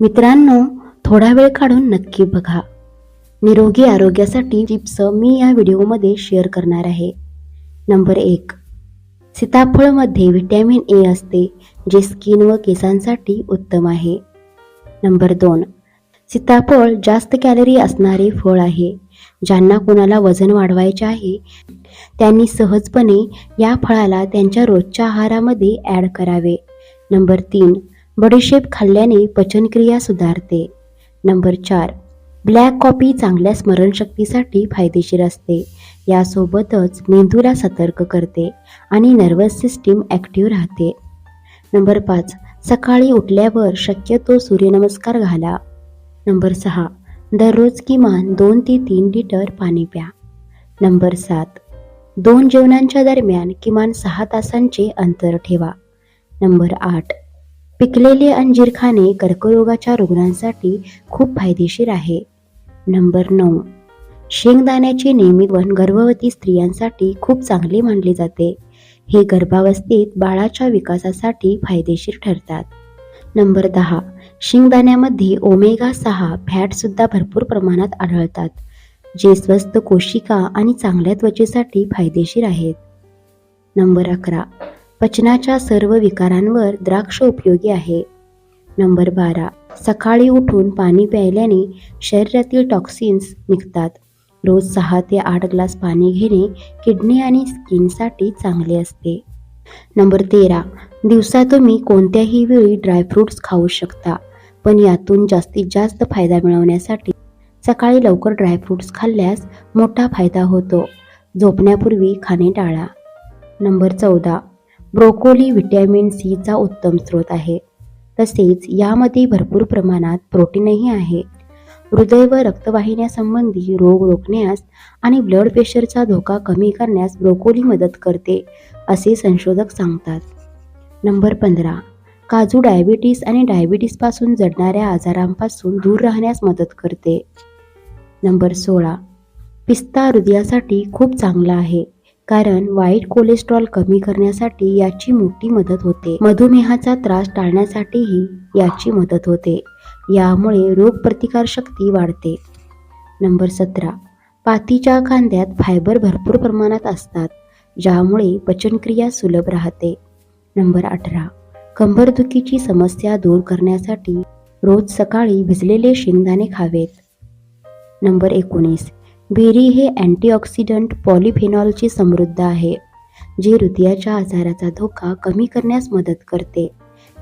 मित्रांनो थोडा वेळ काढून नक्की बघा. निरोगी आरोग्यासाठी टिप्स मी या व्हिडिओमध्ये शेअर करणार आहे. नंबर एक सीताफळमध्ये व्हिटॅमिन ए असते जे स्किन व केसांसाठी उत्तम आहे. नंबर दोन सीताफळ जास्त कॅलरी असणारे फळ आहे. ज्यांना कोणाला वजन वाढवायचे आहे त्यांनी सहजपणे या फळाला त्यांच्या रोजच्या आहारामध्ये ॲड करावे. नंबर तीन बडीशेप खाल्ल्याने पचनक्रिया सुधारते. नंबर चार ब्लॅक कॉफी चांगल्या स्मरणशक्तीसाठी फायदेशीर असते. यासोबतच मेंदूला सतर्क करते आणि नर्वस सिस्टीम ॲक्टिव्ह राहते. नंबर पाच सकाळी उठल्यावर शक्यतो सूर्यनमस्कार घाला. नंबर सहा दररोज किमान दोन ते तीन लिटर पाणी प्या. नंबर सात दोन जेवणांच्या दरम्यान किमान सहा तासांचे अंतर ठेवा. नंबर आठ पिकलेले अंजीर खाणे कर्करोगाच्या रुग्णांसाठी खूप फायदेशीर आहे. नंबर नऊ. शेंगदाण्याचे नियमित वन गर्भवती स्त्रियांसाठी खूप चांगले मानले जाते. हे गर्भावस्थेत बाळाच्या विकासासाठी फायदेशीर ठरतात. नंबर दहा. शेंगदाण्यामध्ये ओमेगा सहा फॅटसुद्धा भरपूर प्रमाणात आढळतात जे स्वस्त कोशिका आणि चांगल्या त्वचेसाठी फायदेशीर आहेत. नंबर अकरा. पचनाच्या सर्व विकारांवर द्राक्ष उपयोगी आहे. नंबर बारा. सकाळी उठून पाणी प्यायल्याने शरीरातील टॉक्सिन्स निघतात. रोज सहा ते आठ ग्लास पाणी घेणे किडनी आणि स्किनसाठी चांगले असते. नंबर तेरा. दिवसा तुम्ही कोणत्याही वेळी ड्रायफ्रूट्स खाऊ शकता पण यातून जास्तीत जास्त फायदा मिळवण्यासाठी सकाळी लवकर ड्रायफ्रूट्स खाल्ल्यास मोठा फायदा होतो. झोपण्यापूर्वी खाणे टाळा. नंबर चौदा. ब्रोकोली व्हिटॅमिन सीचा उत्तम स्रोत आहे. तसेच यामध्ये भरपूर प्रमाणात प्रोटीनही आहे. हृदय व रक्तवाहिन्यासंबंधी रोग रोखण्यास आणि ब्लड प्रेशरचा धोका कमी करण्यास ब्रोकोली मदत करते असे संशोधक सांगतात. नंबर पंधरा. काजू डायबिटीस आणि डायबिटीसपासून जडणाऱ्या आजारांपासून दूर राहण्यास मदत करते. नंबर सोळा. पिस्ता हृदयासाठी खूप चांगला आहे. कारण वाईट कोलेस्ट्रॉल कमी करण्यासाठी याची मोठी मदत होते. मधुमेहाचा त्रास टाळण्यासाठीही याची मदत होते. यामुळे रोगप्रतिकारशक्ती वाढते. नंबर सतरा. पातीच्या खांद्यात फायबर भरपूर प्रमाणात असतात ज्यामुळे पचनक्रिया सुलभ राहते. नंबर अठरा. कंबरदुखीची समस्या दूर करण्यासाठी रोज सकाळी भिजलेले शेंगदाणे खावेत. नंबर एकोणीस. भेरी हे अँटीऑक्सिडंट पॉलिफिनॉलची समृद्ध आहे जे हृदयाच्या आजाराचा धोका कमी करण्यास मदत करते.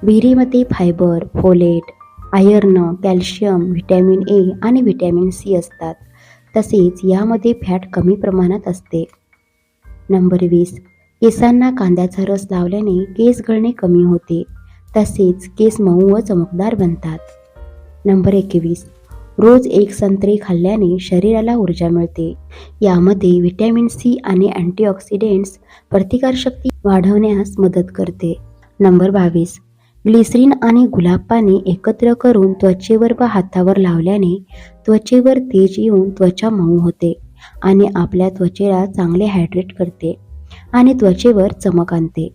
बेरीमध्ये fibre folate iron calcium vitamin A आणि व्हिटॅमिन सी असतात. तसेच यामध्ये फॅट कमी प्रमाणात असते. नंबर वीस. केसांना कांद्याचा रस लावल्याने केस गळणे कमी होते. तसेच केस मऊ व चमकदार बनतात. नंबर एकवीस. रोज एक संत्री खाल्ल्याने शरीराला ऊर्जा मिळते. यामध्ये व्हिटॅमिन सी आणि अँटीऑक्सिडेंट्स प्रतिकारशक्ती वाढवण्यास मदत करते. नंबर बावीस. ग्लिसरीन आणि गुलाब पाणी एकत्र करून त्वचेवर व हातावर लावल्याने त्वचेवर तेज येऊन त्वचा मऊ होते आणि आपल्या त्वचेला चांगले हायड्रेट करते आणि त्वचेवर चमक आणते.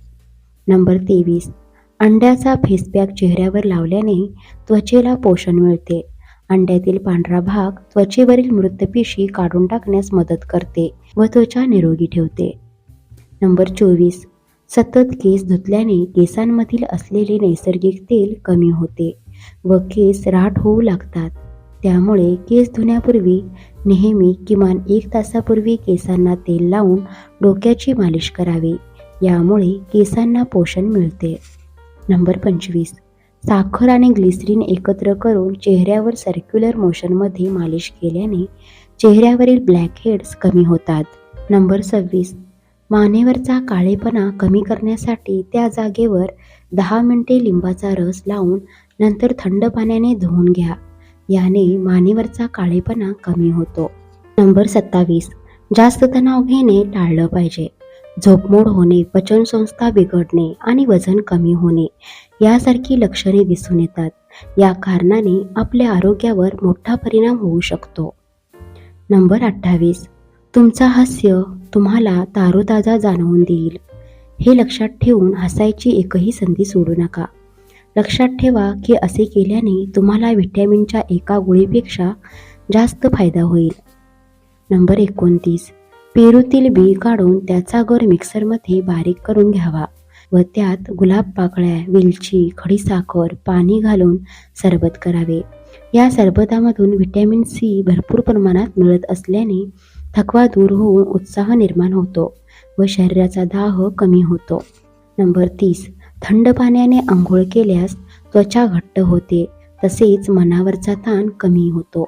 नंबर तेवीस. अंड्याचा फेसपॅक चेहऱ्यावर लावल्याने त्वचेला पोषण मिळते. अंड्यातील पांढरा भाग त्वचेवरील मृतपेशी काढून टाकण्यास मदत करते व त्वचा निरोगी ठेवते. नंबर चोवीस. सतत केस धुतल्याने केसांमधील असलेले नैसर्गिक तेल कमी होते व केस राठ होऊ लागतात. त्यामुळे केस धुण्यापूर्वी नेहमी किमान एक तासापूर्वी केसांना तेल लावून डोक्याची मालिश करावी. यामुळे केसांना पोषण मिळते. नंबर पंचवीस. साखर आणि ग्लिसरीन एकत्र करून चेहऱ्यावर सर्क्युलर मोशनमध्ये मालिश केल्याने चेहऱ्यावरील ब्लॅक हेड्स कमी होतात. नंबर सव्वीस. मानेवरचा काळेपणा कमी करण्यासाठी त्या जागेवर दहा मिनिटे लिंबाचा रस लावून नंतर थंड पाण्याने धुवून घ्या. याने मानेवरचा काळेपणा कमी होतो. नंबर सत्तावीस. जास्त तणाव घेणे टाळलं पाहिजे. झोपमोड होणे पचनसंस्था बिघडणे आणि वजन कमी होणे यासारखी लक्षणे दिसून येतात. या कारणाने आपल्या आरोग्यावर मोठा परिणाम होऊ शकतो. नंबर अठ्ठावीस. तुमचा हास्य तुम्हाला तारोताजा जाणवून देईल. हे लक्षात ठेवून हसायची एकही संधी सोडू नका. लक्षात ठेवा की असे केल्याने तुम्हाला व्हिटॅमिनच्या एका गोळीपेक्षा जास्त फायदा होईल. नंबर एकोणतीस. पेरूतील बी काढून त्याचा गर मिक्सरमध्ये बारीक करून घ्यावा व त्यात गुलाब पाकळ्या वेलची खडीसाखर पाणी घालून सरबत करावे. या सरबतामधून व्हिटॅमिन सी भरपूर प्रमाणात मिळत असल्याने थकवा दूर होऊन उत्साह निर्माण होतो व शरीराचा दाह कमी होतो. नंबर तीस. थंड पाण्याने आंघोळ केल्यास त्वचा घट्ट होते तसेच मनावरचा ताण कमी होतो.